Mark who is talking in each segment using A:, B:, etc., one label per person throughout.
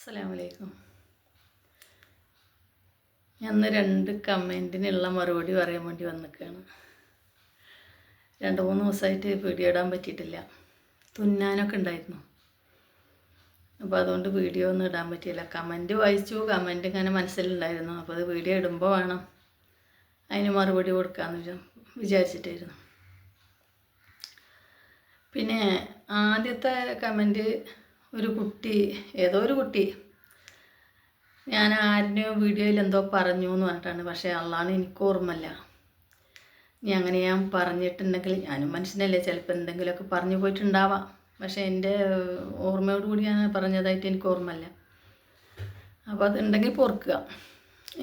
A: അസ്സലാമലൈക്കും ഞാൻ രണ്ട് കമന്റിനുള്ള മറുപടി പറയാൻ വേണ്ടി വന്നിരിക്കുകയാണ് രണ്ട് മൂന്ന് ദിവസമായിട്ട് വീഡിയോ ഇടാൻ പറ്റിയിട്ടില്ല. തുന്നാനൊക്കെ ഉണ്ടായിരുന്നു. അപ്പോൾ അതുകൊണ്ട് വീഡിയോ ഒന്നും ഇടാൻ പറ്റിയില്ല. കമന്റ് വായിച്ചു കമന്റ് ഇങ്ങനെ മനസ്സിലുണ്ടായിരുന്നു. അപ്പോൾ അത് വീഡിയോ ഇടുമ്പോൾ വേണം അതിന് മറുപടി കൊടുക്കാമെന്ന് വിചാ- വിചാരിച്ചിട്ടായിരുന്നു. പിന്നെ ആദ്യത്തെ കമന്റ് ഒരു കുട്ടി ഏതോ ഒരു കുട്ടി. ഞാൻ ആരുടെയോ വീഡിയോയിൽ എന്തോ പറഞ്ഞു എന്ന് പറഞ്ഞിട്ടാണ്. പക്ഷേ അള്ളാണ് എനിക്ക് ഓർമ്മല്ല ഇനി അങ്ങനെ ഞാൻ പറഞ്ഞിട്ടുണ്ടെങ്കിൽ ഞാനും മനുഷ്യനല്ലേ ചിലപ്പോൾ എന്തെങ്കിലുമൊക്കെ പറഞ്ഞു പോയിട്ടുണ്ടാവാം. പക്ഷേ എന്റെ ഓർമ്മയോടുകൂടി ഞാൻ പറഞ്ഞതായിട്ട് എനിക്ക് ഓർമ്മല്ല അപ്പോൾ അതുണ്ടെങ്കിൽ പൊറുക്കുക.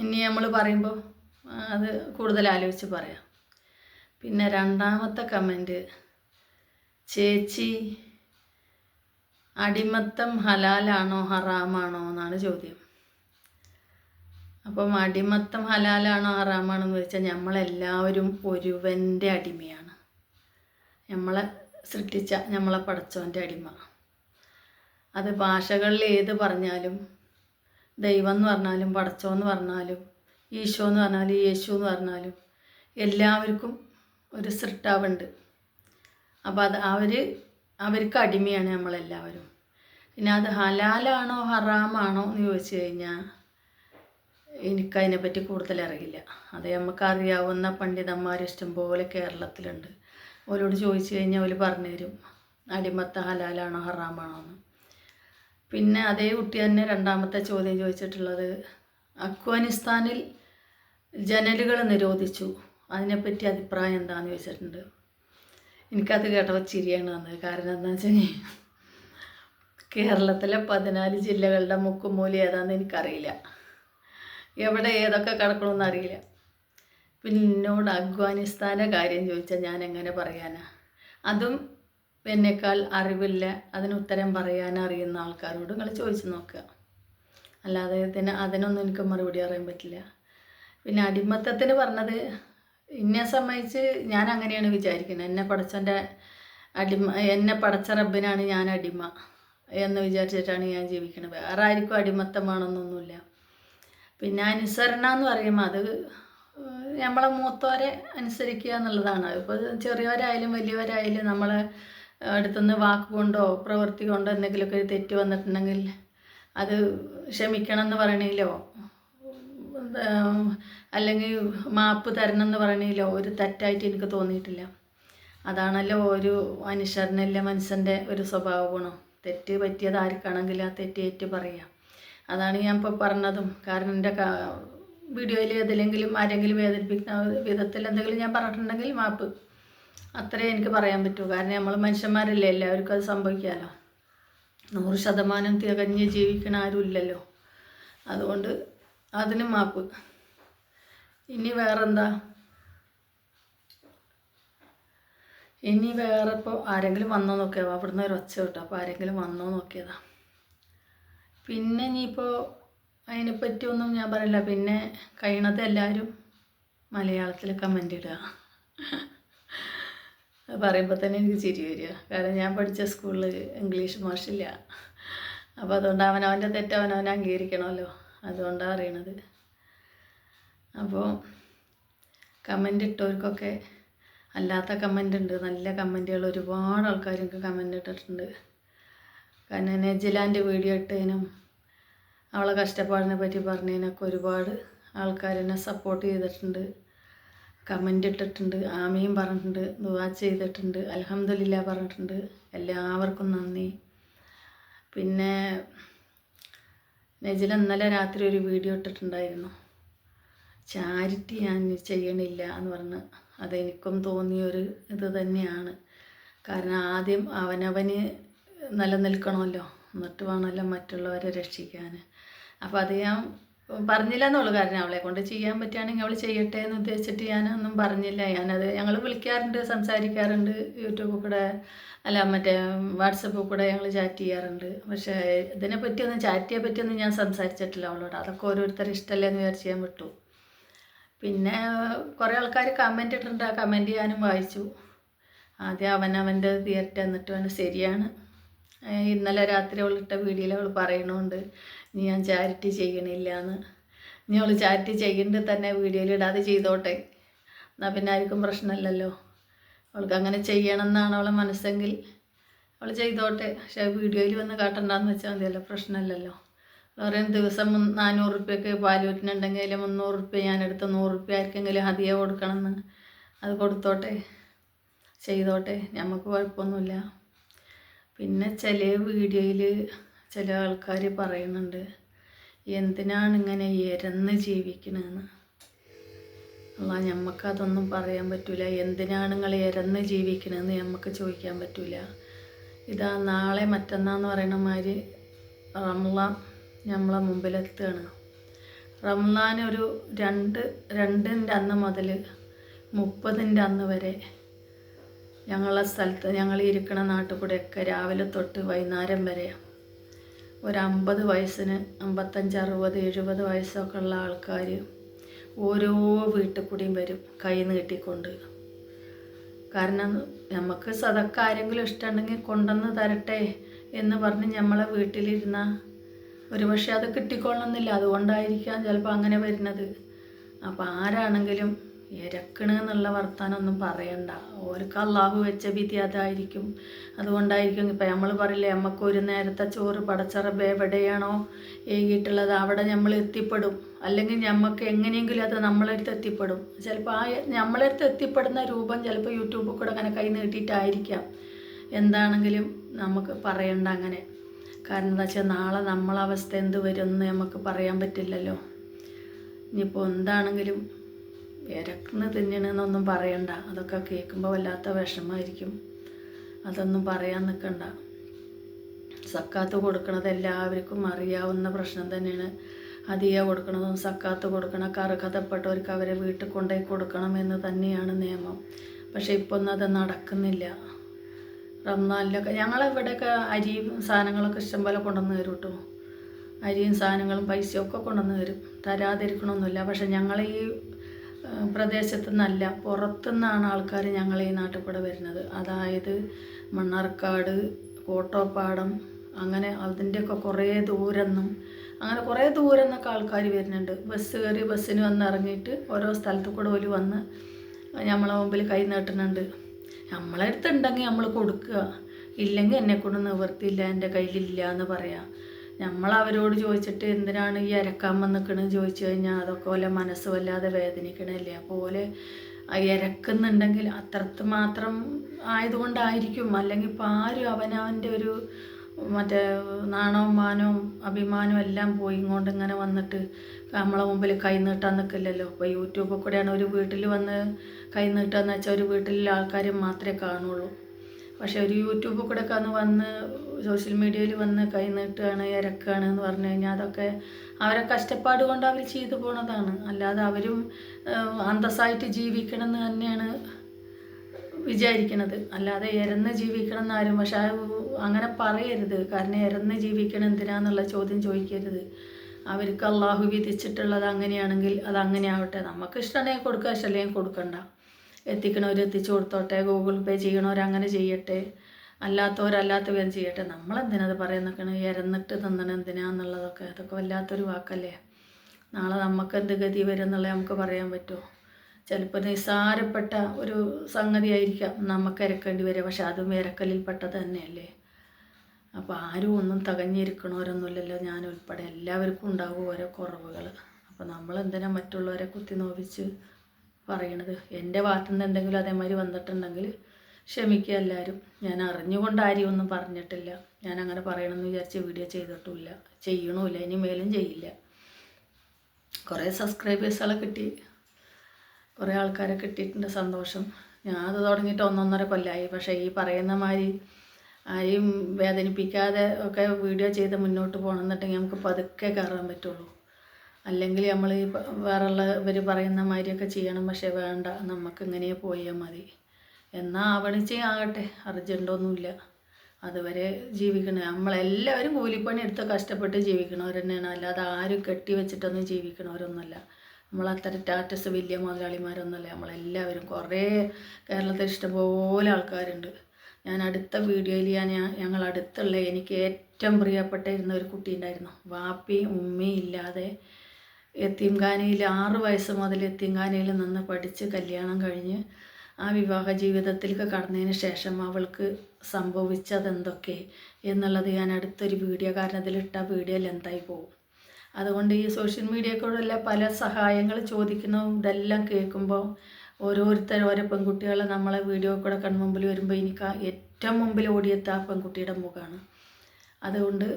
A: ഇനി നമ്മൾ പറയുമ്പോൾ അത് കൂടുതൽ ആലോചിച്ച് പറയാം. പിന്നെ രണ്ടാമത്തെ കമന്റ് ചേച്ചി അടിമത്തം ഹലാലാണോ ഹറാമാണോ എന്നാണ് ചോദ്യം. അപ്പം അടിമത്തം ഹലാലാണോ ഹറാമാണോ എന്ന് വെച്ചാൽ നമ്മളെല്ലാവരും ഒരുവന്റെ അടിമയാണ്. നമ്മളെ സൃഷ്ടിച്ച നമ്മളെ പടച്ചവന്റെ അടിമ. അത് ഭാഷകളിൽ ഏത് പറഞ്ഞാലും ദൈവം എന്ന് പറഞ്ഞാലും പടച്ചോ എന്ന് പറഞ്ഞാലും ഈശോ എന്ന് പറഞ്ഞാലും യേശു എന്ന് പറഞ്ഞാലും എല്ലാവർക്കും ഒരു സൃഷ്ടാവുണ്ട്. അപ്പോൾ അത് അവർ അവർക്ക് അടിമയാണ് നമ്മളെല്ലാവരും. പിന്നെ അത് ഹലാലാണോ ഹറാമാണോ എന്ന് ചോദിച്ചു കഴിഞ്ഞാൽ എനിക്കതിനെപ്പറ്റി കൂടുതൽ അറിയില്ല. അത് നമുക്കറിയാവുന്ന പണ്ഡിതന്മാർ ഇഷ്ടംപോലെ കേരളത്തിലുണ്ട്. അവരോട് ചോദിച്ചു കഴിഞ്ഞാൽ അവർ പറഞ്ഞു തരും അടിമത്ത ഹലാലാണോ ഹറാമാണോ എന്ന്. പിന്നെ അതേ കുട്ടി തന്നെ രണ്ടാമത്തെ ചോദ്യം ചോദിച്ചിട്ടുള്ളത് അഫ്ഗാനിസ്ഥാനിൽ ജനലുകൾ നിരോധിച്ചു അതിനെപ്പറ്റി അഭിപ്രായം എന്താണെന്ന് ചോദിച്ചിട്ടുണ്ട്. എനിക്കത് കേട്ടപ്പോൾ ചിരിയാണ് വന്നത്. കാരണം എന്താണെന്ന് വെച്ചാൽ കേരളത്തിലെ പതിനാല് ജില്ലകളുടെ മുക്കുമൂലി ഏതാണെന്ന് എനിക്കറിയില്ല. എവിടെ ഏതൊക്കെ കിടക്കണമെന്ന് അറിയില്ല. പിന്നെ എന്നോട് അഫ്ഗാനിസ്ഥാന്റെ കാര്യം ചോദിച്ചാൽ ഞാൻ എങ്ങനെ പറയാനാ? അതും എന്നേക്കാൾ അറിവില്ല അതിന് ഉത്തരം പറയാൻ അറിയുന്ന ആൾക്കാരോട് നിങ്ങൾ ചോദിച്ചു നോക്കുക അല്ലാതെ ഇതിന് അതിനൊന്നും എനിക്ക് മറുപടി അറിയാൻ പറ്റില്ല. പിന്നെ അടിമത്തത്തിന് പറഞ്ഞത് എന്നെ സംബന്ധിച്ച് ഞാൻ അങ്ങനെയാണ് വിചാരിക്കുന്നത് എന്നെ പടച്ചന്റെ അടിമ എന്നെ പടച്ച റബ്ബിനാണ് ഞാൻ അടിമ. എന്ന് വിചാരിച്ചിട്ടാണ് ഞാൻ ജീവിക്കുന്നത് വേറെ ആർക്കും അടിമത്തമാണെന്നൊന്നുമില്ല. പിന്നെ അനുസരണ എന്ന് പറയുമ്പോൾ അത് നമ്മളെ മൂത്തവരെ അനുസരിക്കുക എന്നുള്ളതാണ്. ഇപ്പോൾ ചെറിയവരായാലും വലിയവരായാലും നമ്മളെ അടുത്തുനിന്ന് വാക്കുകൊണ്ടോ പ്രവൃത്തി കൊണ്ടോ എന്തെങ്കിലുമൊക്കെ ഒരു തെറ്റ് വന്നിട്ടുണ്ടെങ്കിൽ അത് ക്ഷമിക്കണം എന്ന് പറയണില്ലോ അല്ലെങ്കിൽ മാപ്പ് തരണം എന്ന് പറയണില്ലോ ഒരു തെറ്റായിട്ട് എനിക്ക് തോന്നിയിട്ടില്ല. അതാണല്ലോ ഒരു മനുഷ്യരനല്ല മനുഷ്യന്റെ ഒരു സ്വഭാവ ഗുണം തെറ്റ് പറ്റിയത് ആർക്കാണെങ്കിലും ആ തെറ്റേറ്റ് പറയാം. അതാണ് ഞാൻ ഇപ്പോൾ പറഞ്ഞതും. കാരണം എന്റെ വീഡിയോയിൽ ഏതിലെങ്കിലും ആരെങ്കിലും വേദനിപ്പിക്കുന്ന വിധത്തിൽ എന്തെങ്കിലും ഞാൻ പറഞ്ഞിട്ടുണ്ടെങ്കിൽ മാപ്പ് അത്രേ എനിക്ക് പറയാൻ പറ്റൂ. കാരണം നമ്മൾ മനുഷ്യന്മാരല്ലേ എല്ലാവർക്കും അത് സംഭവിക്കാമല്ലോ നൂറ് ശതമാനം തികഞ്ഞ് ജീവിക്കണ ആരുമില്ലല്ലോ അതുകൊണ്ട് അതിന് മാപ്പ്. ഇനി വേറെന്താ? ഇനി വേറെ ഇപ്പോൾ ആരെങ്കിലും വന്നോ നോക്കിയതാ അവിടുന്ന് ഒരു ഒച്ച കിട്ടും. അപ്പോൾ ആരെങ്കിലും വന്നോ നോക്കിയതാ. പിന്നെ ഇനിയിപ്പോൾ അതിനെപ്പറ്റി ഒന്നും ഞാൻ പറയില്ല. പിന്നെ കഴിയണത് എല്ലാവരും മലയാളത്തിൽ കമന്റ് ഇടുക. പറയുമ്പോൾ തന്നെ എനിക്ക് ചിരി വരിക. കാരണം ഞാൻ പഠിച്ച സ്കൂളിൽ ഇംഗ്ലീഷ് മാഷില്ല അപ്പോൾ അതുകൊണ്ട് അവനവന്റെ തെറ്റ് അവനവൻ അംഗീകരിക്കണമല്ലോ. അതുകൊണ്ടാണ് അറിയണത് അപ്പോൾ കമന്റ് ഇട്ടവർക്കൊക്കെ അല്ലാത്ത കമന്റ് ഉണ്ട്. നല്ല കമന്റുകൾ ഒരുപാട് ആൾക്കാർ കമന്റ് ഇട്ടിട്ടുണ്ട്. കാരണം നെജിലാന്റെ വീഡിയോ ഇട്ടതിനും അവളെ കഷ്ടപ്പാടിനെ പറ്റി പറഞ്ഞതിനൊക്കെ ഒരുപാട് ആൾക്കാരെന്നെ സപ്പോർട്ട് ചെയ്തിട്ടുണ്ട്. കമന്റ് ഇട്ടിട്ടുണ്ട്. ആമയും പറഞ്ഞിട്ടുണ്ട്. ദുവാ ചെയ്തിട്ടുണ്ട്. അലഹമ്മദില്ല പറഞ്ഞിട്ടുണ്ട്. എല്ലാവർക്കും നന്ദി. പിന്നെ നെജിൽ ഇന്നലെ രാത്രി ഒരു വീഡിയോ ഇട്ടിട്ടുണ്ടായിരുന്നു. ചാരിറ്റി ഞാൻ ചെയ്യണില്ല എന്ന് പറഞ്ഞ് അതെനിക്കും തോന്നിയൊരു ഇത് തന്നെയാണ്. കാരണം ആദ്യം അവനവന് നിലനിൽക്കണമല്ലോ. എന്നിട്ട് വേണമല്ലോ മറ്റുള്ളവരെ രക്ഷിക്കാൻ അപ്പോൾ അത് ഞാൻ പറഞ്ഞില്ല എന്നുള്ളൂ കാരണം അവളെ കൊണ്ട് ചെയ്യാൻ പറ്റുകയാണെങ്കിൽ അവൾ ചെയ്യട്ടെ എന്ന് ഉദ്ദേശിച്ചിട്ട് ഞാനൊന്നും പറഞ്ഞില്ല. ഞാനത് ഞങ്ങൾ വിളിക്കാറുണ്ട് സംസാരിക്കാറുണ്ട്. യൂട്യൂബിൽ കൂടെ അല്ല മറ്റേ വാട്സപ്പിൽ കൂടെ ഞങ്ങൾ ചാറ്റ് ചെയ്യാറുണ്ട്. പക്ഷേ ഇതിനെ പറ്റിയൊന്നും ചാറ്റിയെ പറ്റിയൊന്നും ഞാൻ സംസാരിച്ചിട്ടില്ല അവളോട്. അതൊക്കെ ഓരോരുത്തർ ഇഷ്ടമല്ലേ എന്ന് വിചാരിച്ച് ഞാൻ വിട്ടു. പിന്നെ കുറേ ആൾക്കാർ കമന്റ് ഇട്ടിട്ടുണ്ട്. ആ കമന്റ് ഞാനും വായിച്ചു. ആദ്യം അവനവന്റെ തിയേറ്റർ എന്നിട്ട് അവന് ശരിയാണ്. ഇന്നലെ രാത്രി അവളിട്ട വീഡിയോയിൽ അവൾ പറയണുണ്ട്. നീ ഞാൻ ചാരിറ്റി ചെയ്യണില്ല എന്ന് നീ അവൾ ചാരിറ്റി ചെയ്യേണ്ടത് തന്നെ വീഡിയോയിൽ ഇടാതെ ചെയ്തോട്ടെ. എന്നാൽ പിന്നെ ആർക്കും പ്രശ്നമില്ലല്ലോ അവൾക്ക് അങ്ങനെ ചെയ്യണം എന്നാണ് അവളെ മനസ്സെങ്കിൽ. അവൾ ചെയ്തോട്ടെ. പക്ഷേ വീഡിയോയിൽ വന്ന് കാട്ടണ്ടെന്ന് വെച്ചാൽ മതിയല്ലോ. പ്രശ്നമില്ലല്ലോ പറയും ദിവസം നാനൂറ് റുപ്യക്ക് പാലൂറ്റിനുണ്ടെങ്കിൽ അതിൽ മുന്നൂറ് റുപ്യ ഞാനെടുത്ത് നൂറ് റുപ്യ ആർക്കെങ്കിലും ഹതിയ കൊടുക്കണമെന്ന്. അത് കൊടുത്തോട്ടെ. ചെയ്തോട്ടെ. നമുക്ക് കുഴപ്പമൊന്നുമില്ല. പിന്നെ ചില വീഡിയോയിൽ ചില ആൾക്കാർ പറയുന്നുണ്ട് എന്തിനാണ് ഇങ്ങനെ ഇരന്ന് ജീവിക്കണമെന്ന് അല്ല ഞമ്മക്കതൊന്നും പറയാൻ പറ്റില്ല എന്തിനാണ് നിങ്ങൾ ഇരന്ന് ജീവിക്കണമെന്ന് നമുക്ക് ചോദിക്കാൻ പറ്റില്ല ഇതാ നാളെ മറ്റന്നാന്ന് പറയണ മാതിരി റംലാൻ നമ്മളെ മുമ്പിലെത്തുകയാണ് റംലാൻ ഒരു രണ്ട് രണ്ടിന്റെ അന്ന് മുതൽ മുപ്പതിന്റെ അന്ന് വരെ ഞങ്ങളെ സ്ഥലത്ത് ഞങ്ങൾ ഇരിക്കുന്ന നാട്ടിൽ കൂടെയൊക്കെ രാവിലെ തൊട്ട് വൈകുന്നേരം വരെ ഒരു അമ്പത് വയസ്സിന് അമ്പത്തഞ്ച് അറുപത് എഴുപത് വയസ്സൊക്കെ ഉള്ള ആൾക്കാർ ഓരോ വീട്ടിൽ കൂടിയും വരും കൈ നീട്ടിക്കൊണ്ട് കാരണം നമുക്ക് സതക്കാരെങ്കിലും ഇഷ്ടമുണ്ടെങ്കിൽ കൊണ്ടുവന്ന് തരട്ടെ എന്ന് പറഞ്ഞ് നമ്മളെ വീട്ടിലിരുന്ന ഒരു പക്ഷെ അത് കിട്ടിക്കൊള്ളണമെന്നില്ല. അതുകൊണ്ടായിരിക്കാം ചിലപ്പോൾ അങ്ങനെ വരുന്നത്. അപ്പം ആരാണെങ്കിലും ഇരക്കണ് എന്നുള്ള വർത്താനൊന്നും പറയണ്ട. ഓർക്ക് അള്ളാഹു വെച്ച വിധി അതായിരിക്കും. അതുകൊണ്ടായിരിക്കും ഇപ്പം നമ്മൾ പറയില്ലേ നമുക്ക് ഒരു നേരത്തെ ചോറ് പടച്ചറബ് എവിടെയാണോ ഏകിയിട്ടുള്ളത് അവിടെ നമ്മൾ എത്തിപ്പെടും. അല്ലെങ്കിൽ നമുക്ക് എങ്ങനെയെങ്കിലും അത് നമ്മളടുത്ത് എത്തിപ്പെടും. ചിലപ്പോൾ ആ നമ്മളടുത്ത് എത്തിപ്പെടുന്ന രൂപം ചിലപ്പോൾ യൂട്യൂബിൽ കൂടെ അങ്ങനെ കൈ നീട്ടിയിട്ടായിരിക്കാം. എന്താണെങ്കിലും നമുക്ക് പറയണ്ട അങ്ങനെ. കാരണം എന്താ വെച്ചാൽ നാളെ നമ്മളവസ്ഥ എന്ത് വരും എന്ന് നമുക്ക് പറയാൻ പറ്റില്ലല്ലോ. ഇനിയിപ്പോൾ എന്താണെങ്കിലും ഇരക്കുന്ന തിന്നണമെന്നൊന്നും പറയണ്ട. അതൊക്കെ കേൾക്കുമ്പോൾ വല്ലാത്ത വിഷമമായിരിക്കും അതൊന്നും പറയാൻ നിൽക്കണ്ട സക്കാത്ത് കൊടുക്കണത് എല്ലാവർക്കും അറിയാവുന്ന പ്രശ്നം തന്നെയാണ്. അതിയ കൊടുക്കണതും സക്കാത്ത് കൊടുക്കണം അർഹതപ്പെട്ടവർക്ക് അവരെ വീട്ടിൽ കൊണ്ടുപോയി കൊടുക്കണം എന്ന് തന്നെയാണ് നിയമം. പക്ഷേ ഇപ്പൊന്നും അത് നടക്കുന്നില്ല. റംസാനിലൊക്കെ ഞങ്ങളിവിടെയൊക്കെ അരിയും സാധനങ്ങളൊക്കെ ഇഷ്ടംപോലെ കൊണ്ടുവന്ന് തരും കേട്ടോ. അരിയും സാധനങ്ങളും പൈസയും ഒക്കെ കൊണ്ടുവന്ന് തരും. തരാതിരിക്കണമൊന്നുമില്ല പക്ഷെ ഞങ്ങൾ ഈ പ്രദേശത്തു നിന്നല്ല പുറത്തുനിന്നാണ് ആൾക്കാർ ഞങ്ങൾ ഈ നാട്ടിൽ കൂടെ വരുന്നത്. അതായത് മണ്ണാർക്കാട് കോട്ടോപ്പാടം അങ്ങനെ അതിന്റെയൊക്കെ കുറേ ദൂരെന്നും അങ്ങനെ കുറേ ദൂരം നിന്നൊക്കെ ആൾക്കാർ വരുന്നുണ്ട്. ബസ് കയറി ബസ്സിന് വന്ന് ഇറങ്ങിയിട്ട് ഓരോ സ്ഥലത്തു കൂടെ ഒരു വന്ന് നമ്മളെ മുമ്പിൽ കൈ നീട്ടുന്നുണ്ട്. നമ്മളെ അടുത്തുണ്ടെങ്കിൽ നമ്മൾ കൊടുക്കുക. ഇല്ലെങ്കിൽ എന്നെ കൊണ്ട് നിവർത്തിയില്ല എന്റെ കയ്യിലില്ല എന്ന് പറയാം. നമ്മൾ അവരോട് ചോദിച്ചിട്ട് എന്തിനാണ് ഈ അരക്കാൻ വന്നിക്കണെന്ന് ചോദിച്ചു കഴിഞ്ഞാൽ അതൊക്കെ പോലെ മനസ്സ് വല്ലാതെ വേദനിക്കണല്ലേ? അതുപോലെ ഇരക്കുന്നുണ്ടെങ്കിൽ അത്രത്ത് മാത്രം ആയതുകൊണ്ടായിരിക്കും. അല്ലെങ്കിൽ ഇപ്പോൾ ആരും അവനവന്റെ ഒരു മറ്റേ നാണവും മാനവും അഭിമാനവും എല്ലാം പോയി ഇങ്ങോട്ട് ഇങ്ങനെ വന്നിട്ട് നമ്മളെ മുമ്പിൽ കൈ നീട്ടാൻ നിൽക്കില്ലല്ലോ. ഇപ്പോൾ യൂട്യൂബിൽ കൂടെയാണ് ഒരു വീട്ടിൽ വന്ന് കൈ നീട്ടാന്ന് വെച്ചാൽ ഒരു വീട്ടിലുള്ള ആൾക്കാർ മാത്രമേ കാണുള്ളൂ. പക്ഷേ ഒരു യൂട്യൂബിൽ കൂടെ ഒക്കെ അന്ന് വന്ന് സോഷ്യൽ മീഡിയയിൽ വന്ന് കൈ നീട്ടുകയാണ് ഇരക്കുകയാണ് എന്ന് പറഞ്ഞു കഴിഞ്ഞാൽ അതൊക്കെ അവരെ കഷ്ടപ്പാട് കൊണ്ട് അവർ ചെയ്തു പോണതാണ്. അല്ലാതെ അവരും അന്തസ്സായിട്ട് ജീവിക്കണം എന്ന് തന്നെയാണ് വിചാരിക്കണത്. അല്ലാതെ ഇരന്ന് ജീവിക്കണം എന്നാരും പക്ഷെ അങ്ങനെ പറയരുത്. കാരണം ഇരന്ന് ജീവിക്കണം എന്തിനാന്നുള്ള ചോദ്യം ചോദിക്കരുത്. അവർക്ക് അള്ളാഹു വിധിച്ചിട്ടുള്ളത് അങ്ങനെയാണെങ്കിൽ അത് അങ്ങനെ ആവട്ടെ നമുക്ക് ഇഷ്ടമുണ്ടെങ്കിൽ കൊടുക്കുക ഇഷ്ടമല്ലെങ്കിൽ കൊടുക്കണ്ട. എത്തിക്കണവർ എത്തിച്ചു കൊടുത്തോട്ടെ ഗൂഗിൾ പേ ചെയ്യണവർ അങ്ങനെ ചെയ്യട്ടെ. അല്ലാത്തവരല്ലാത്ത പേര് ചെയ്യട്ടെ നമ്മളെന്തിനത് പറയുന്നൊക്കെയാണ്? ഇരന്നിട്ട് തിന്നണം എന്തിനാന്നുള്ളതൊക്കെ അതൊക്കെ വല്ലാത്തൊരു വാക്കല്ലേ? നാളെ നമുക്ക് എന്ത് ഗതി വരും എന്നുള്ളത് നമുക്ക് പറയാൻ പറ്റുമോ? ചിലപ്പോൾ നിസ്സാരപ്പെട്ട ഒരു സംഗതി ആയിരിക്കാം നമുക്ക് ഇരക്കേണ്ടി വരിക. പക്ഷെ അതും ഇരക്കലിൽ പെട്ടത് തന്നെയല്ലേ? അപ്പോൾ ആരും ഒന്നും തകഞ്ഞിരിക്കണവരൊന്നുമില്ലല്ലോ. ഞാൻ ഉൾപ്പെടെ എല്ലാവർക്കും ഉണ്ടാകും ഓരോ കുറവുകൾ അപ്പോൾ നമ്മളെന്തിനാ മറ്റുള്ളവരെ കുത്തി നോവിച്ച് പറയണത്. എന്റെ ഭാഗത്തു നിന്ന് എന്തെങ്കിലും അതേമാതിരി വന്നിട്ടുണ്ടെങ്കിൽ ക്ഷമിക്കുക എല്ലാവരും. ഞാൻ അറിഞ്ഞുകൊണ്ട് ആരും ഒന്നും പറഞ്ഞിട്ടില്ല. ഞാൻ അങ്ങനെ പറയണമെന്ന് വിചാരിച്ച് വീഡിയോ ചെയ്തിട്ടുമില്ല. ചെയ്യണമില്ല. ഇനി മേലും ചെയ്യില്ല. കുറേ സബ്സ്ക്രൈബേഴ്സുകളെ കിട്ടി. കുറേ ആൾക്കാരെ കിട്ടിയിട്ടുണ്ട് സന്തോഷം. ഞാൻ അത് തുടങ്ങിയിട്ട് ഒന്നൊന്നര കൊല്ലമായി പക്ഷേ ഈ പറയുന്ന മാതിരി ആരെയും വേദനിപ്പിക്കാതെ ഒക്കെ വീഡിയോ ചെയ്ത് മുന്നോട്ട് പോകണമെന്നുണ്ടെങ്കിൽ നമുക്ക് പതുക്കെ കയറാൻ പറ്റുള്ളൂ. അല്ലെങ്കിൽ നമ്മൾ ഈ വേറെയുള്ള ഇവർ പറയുന്ന മാതിരിയൊക്കെ ചെയ്യണം പക്ഷേ വേണ്ട നമുക്ക് ഇങ്ങനെ പോയാൽ മതി. എന്നാൽ ആവണിച്ച് ആകട്ടെ അർജന്റൊന്നുമില്ല അതുവരെ ജീവിക്കണം. നമ്മളെല്ലാവരും കൂലിപ്പണി എടുത്ത് കഷ്ടപ്പെട്ട് ജീവിക്കണവർ തന്നെയാണ് അല്ലാതെ ആരും കെട്ടി വെച്ചിട്ടൊന്നും ജീവിക്കണവരൊന്നുമല്ല നമ്മളത്ര സ്റ്റാറ്റസ് വലിയ മുതലാളിമാരൊന്നുമല്ല. നമ്മളെല്ലാവരും കുറേ കേരളത്തിൽ ഇഷ്ടംപോലെ ആൾക്കാരുണ്ട്. ഞാൻ അടുത്ത വീഡിയോയിൽ ഞാൻ ഞങ്ങൾ അടുത്തുള്ള എനിക്ക് ഏറ്റവും പ്രിയപ്പെട്ടിരുന്ന ഒരു കുട്ടി ഉണ്ടായിരുന്നു. വാപ്പി ഉമ്മയും ഇല്ലാതെ എത്തീംഖാനയിൽ ആറ് വയസ്സ് മുതൽ എത്തീംഖാനയിൽ നിന്ന് പഠിച്ച് കല്യാണം കഴിഞ്ഞ് ആ വിവാഹ ജീവിതത്തിലേക്ക് കടന്നതിന് ശേഷം അവൾക്ക് സംഭവിച്ചത് എന്തൊക്കെ എന്നുള്ളത് ഞാൻ അടുത്തൊരു വീഡിയോ കാരണം ഇട്ട വീഡിയോ ലെന്തായി പോകും. അതുകൊണ്ട് ഈ സോഷ്യൽ മീഡിയക്കൂടെയുള്ള പല സഹായങ്ങൾ ചോദിക്കുന്നതും ഇതെല്ലാം കേൾക്കുമ്പോൾ ഓരോരുത്തർ ഓരോ പെൺകുട്ടികളെ നമ്മളെ വീഡിയോ കൂടെ കൺമുമ്പിൽ വരുമ്പോൾ എനിക്ക് ഏറ്റവും മുമ്പിൽ ഓടിയെത്ത ആ പെൺകുട്ടിയുടെ മുഖമാണ്. അതുകൊണ്ട്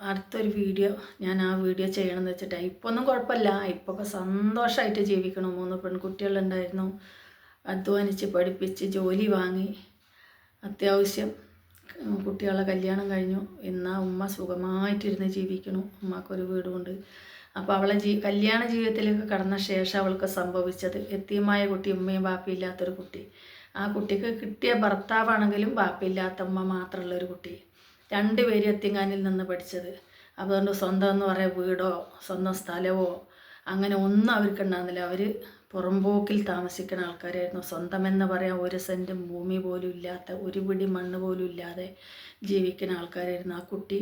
A: അടുത്തൊരു വീഡിയോ ഞാൻ ആ വീഡിയോ ചെയ്യണമെന്ന് വെച്ചിട്ടാണ് ഇപ്പോൾ ഒന്നും കുഴപ്പമില്ല. ഇപ്പോൾ സന്തോഷമായിട്ട് ജീവിക്കണം. മൂന്ന് പെൺകുട്ടികളുണ്ടായിരുന്നു. അധ്വാനിച്ച് പഠിപ്പിച്ച് ജോലി വാങ്ങി. അത്യാവശ്യം കുട്ടികളെ കല്യാണം കഴിഞ്ഞു. എന്നാൽ ഉമ്മ സുഖമായിട്ടിരുന്ന് ജീവിക്കണു. ഉമ്മക്കൊരു വീടുമുണ്ട്. അപ്പോൾ അവളെ ജീ കല്യാണ ജീവിതത്തിലേക്ക് കടന്ന ശേഷം അവൾക്ക് സംഭവിച്ചത് എത്തിയമായ കുട്ടി ഉമ്മയും ബാപ്പിയില്ലാത്തൊരു കുട്ടി. ആ കുട്ടിക്ക് കിട്ടിയ ഭർത്താവാണെങ്കിലും ബാപ്പയില്ലാത്ത ഉമ്മ മാത്രമുള്ളൊരു കുട്ടി. രണ്ടുപേരും എത്തിങ്ങാനിൽ നിന്ന് പഠിച്ചത്. അതുകൊണ്ട് സ്വന്തം എന്ന് പറയുക വീടോ സ്വന്തം സ്ഥലമോ അങ്ങനെ ഒന്നും അവർക്ക് ഉണ്ടാകുന്നില്ല അവർ പുറമ്പോക്കിൽ താമസിക്കുന്ന ആൾക്കാരായിരുന്നു. സ്വന്തം എന്ന് പറയാൻ ഒരു സെന്റും ഭൂമി പോലും ഇല്ലാത്ത ഒരു പിടി മണ്ണ് പോലും ഇല്ലാതെ ജീവിക്കുന്ന ആൾക്കാരായിരുന്നു ആ കുട്ടി.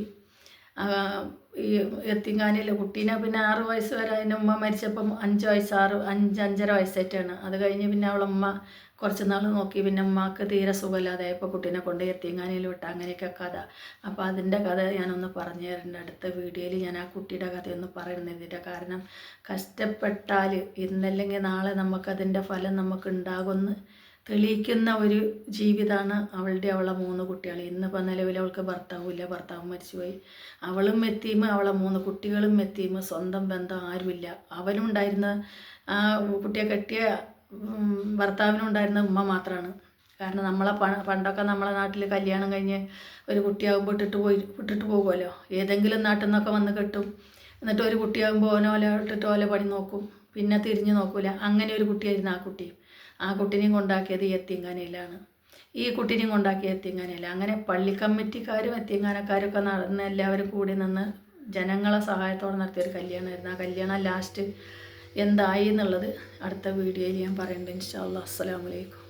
A: ഈ എത്തിങ്ങാനിലെ കുട്ടീനെ പിന്നെ ആറ് വയസ്സ് വരെ അതിന്റെ ഉമ്മ മരിച്ചപ്പം അഞ്ച് വയസ്സ് ആറ് അഞ്ച് അഞ്ചര വയസ്സായിട്ടാണ് അത് കഴിഞ്ഞ് പിന്നെ അവളെ ഉമ്മ കുറച്ച് നാൾ നോക്കി പിന്നെ ഉമ്മക്ക് തീരെ സുഖമില്ലാതായപ്പോൾ കുട്ടീനെ കൊണ്ട് എത്തിങ്ങാനിൽ വിട്ട. അങ്ങനെയൊക്കെ കഥ. അപ്പോൾ അതിന്റെ കഥ ഞാനൊന്ന് പറഞ്ഞു തരുന്നുണ്ട്. അടുത്ത വീഡിയോയിൽ ഞാൻ ആ കുട്ടിയുടെ കഥയൊന്ന് പറയുന്നതിന്റെ കാരണം കഷ്ടപ്പെട്ടാൽ ഇന്നല്ലെങ്കിൽ നാളെ നമുക്കതിന്റെ ഫലം നമുക്ക് ഉണ്ടാകുമെന്ന് തെളിയിക്കുന്ന ഒരു ജീവിതമാണ് അവളുടെ അവളെ മൂന്ന് കുട്ടികൾ ഇന്നിപ്പോൾ നിലവിൽ അവൾക്ക് ഭർത്താവുമില്ല ഭർത്താവ് മരിച്ചുപോയി. അവളും എത്തിയും അവളെ മൂന്ന് കുട്ടികളും എത്തിയും സ്വന്തം ബന്ധം ആരുമില്ല. അവനുണ്ടായിരുന്ന ആ കുട്ടിയെ കെട്ടിയ ഭർത്താവിനുണ്ടായിരുന്ന ഉമ്മ മാത്രമാണ് കാരണം നമ്മളെ പണ്ടൊക്കെ നമ്മളെ നാട്ടിൽ കല്യാണം കഴിഞ്ഞ് ഒരു കുട്ടിയാകുമ്പോൾ ഇട്ടിട്ട് പോയി ഇട്ടിട്ട് പോകുമല്ലോ ഏതെങ്കിലും നാട്ടിൽ നിന്നൊക്കെ വന്ന് കെട്ടും. എന്നിട്ട് ഒരു കുട്ടിയാകുമ്പോൾ ഓനോലെ ഇട്ടിട്ട് ഓലെ പണി നോക്കും. പിന്നെ തിരിഞ്ഞ് നോക്കൂല. അങ്ങനെ ഒരു കുട്ടിയായിരുന്നു ആ കുട്ടി. ആ കുട്ടീനെയും കൊണ്ടാക്കിയത് ഈ എത്തിങ്ങാനയിലാണ്. ഈ കുട്ടീനെയും കൊണ്ടാക്കിയ എത്തിങ്ങാനയില്ല അങ്ങനെ പള്ളി കമ്മിറ്റിക്കാരും എത്തിങ്ങാനക്കാരും ഒക്കെ നടന്ന് എല്ലാവരും കൂടി നിന്ന് ജനങ്ങളെ സഹായത്തോടെ നടത്തിയൊരു കല്യാണമായിരുന്നു ആ കല്യാണം ലാസ്റ്റ് എന്തായി എന്നുള്ളത് അടുത്ത വീഡിയോയിൽ ഞാൻ പറയുന്നുണ്ട്. ഇൻഷാ അല്ലാ അസ്സലാമു അലൈക്കും.